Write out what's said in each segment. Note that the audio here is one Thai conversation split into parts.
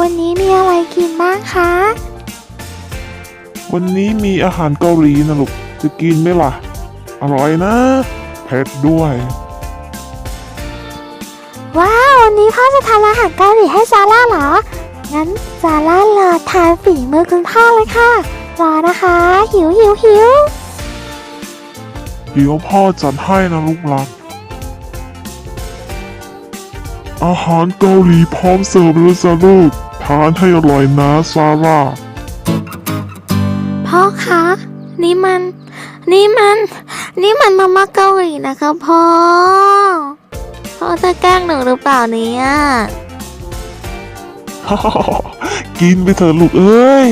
วันนี้มีอะไรกินบ้างคะ วันนี้มีอาหารเกาหลีนะลูก จะกินไหมล่ะ อร่อยนะเผ็ดด้วย ว้าว วันนี้พ่อจะทำอาหารเกาหลีให้ซาร่าเหรอ งั้นซาร่ารอทานฝีมือคุณพ่อเลยค่ะ รอนะคะ หิวหิวหิวเดี๋ยวพ่อจัดให้นะลูกรัก อาหารเกาหลีพร้อมเสิร์ฟแล้วจ้ะลูก ทานให้อร่อยนะซาร่า พ่อคะ นี่มัน นี่มัน นี่มันมาม่าเกาหลีนะคะพ่อ พ่อจะแกล้งหนูหรือเปล่าเนี่ยกินไปเถอะลูกเอ้ย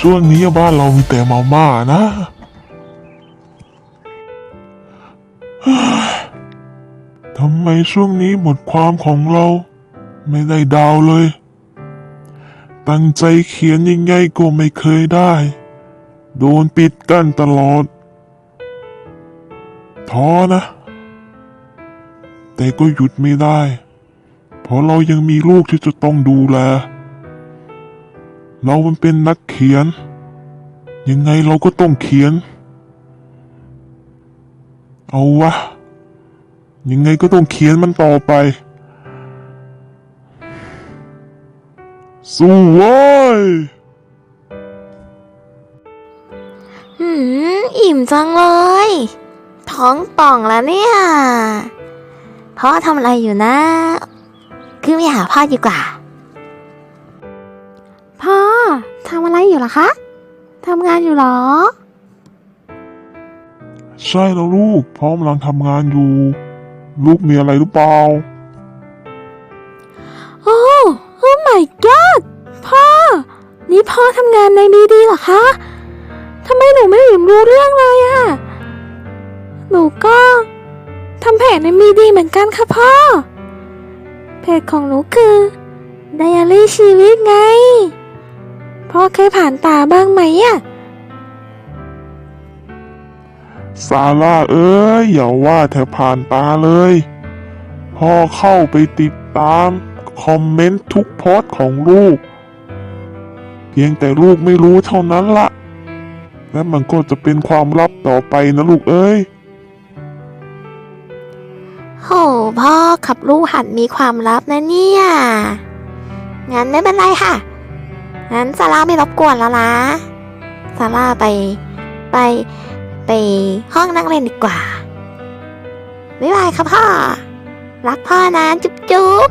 ช่วงนี้บ้านเรามีแต่มาม่านะเฮ้ย ทำไมช่วงนี้บทความของเรา ไม่ได้ดาวเลย ตั้งใจเขียนยังไงก็ไม่เคยได้ โดนปิดกั้นตลอด ท้อนะ แต่ก็หยุดไม่ได้ เพราะเรายังมีลูกที่จะต้องดูแล เรามันเป็นนักเขียน ยังไงเราก็ต้องเขียน เอาวะ ยังไงก็ต้องเขียนมันต่อไป สู้เว้ยหืม อิ่มจังเลย ท้องป่องแล้วเนี่ย พ่อทำอะไรอยู่นะ ขึ้นไปหาพ่อดีกว่า พ่อทำอะไรอยู่ล่ะคะทำงานอยู่หรอ ใช่แล้วลูกพ่อกำลังทำงานอยู่ ลูกมีอะไรหรือเปล่า โอ้โอ้ my god พ่อ นี่พ่อทำงานในดีดีเหรอคะทำไมหนูไม่เห็นรู้เรื่องเลยอะหนูก็ทำเพจในมีดีเหมือนกันค่ะพ่อ เพจของหนูคือไดอารี่ชีวิตไง พ่อเคยผ่านตาบ้างไหมอะ ซาร่าเอ้ยอย่าว่าแต่ผ่านตาเลยพ่อเข้าไปติดตาม คอมเมนต์ทุกโพสต์ของลูก เพียงแต่ลูกไม่รู้เท่านั้นละและมันก็จะเป็นความลับต่อไปนะลูกเอ้ยโหพ่อขับลูกหัดมีความลับนะเนี่ย งั้นไม่เป็นไรค่ะ งั้นซาร่าไม่รบกวนแล้วนะซาร่าไปไป ไปห้องนั่งเล่นดีกว่า บ๊ายบายค่ะพ่อ รักพ่อนะ จุ๊บจุ๊บ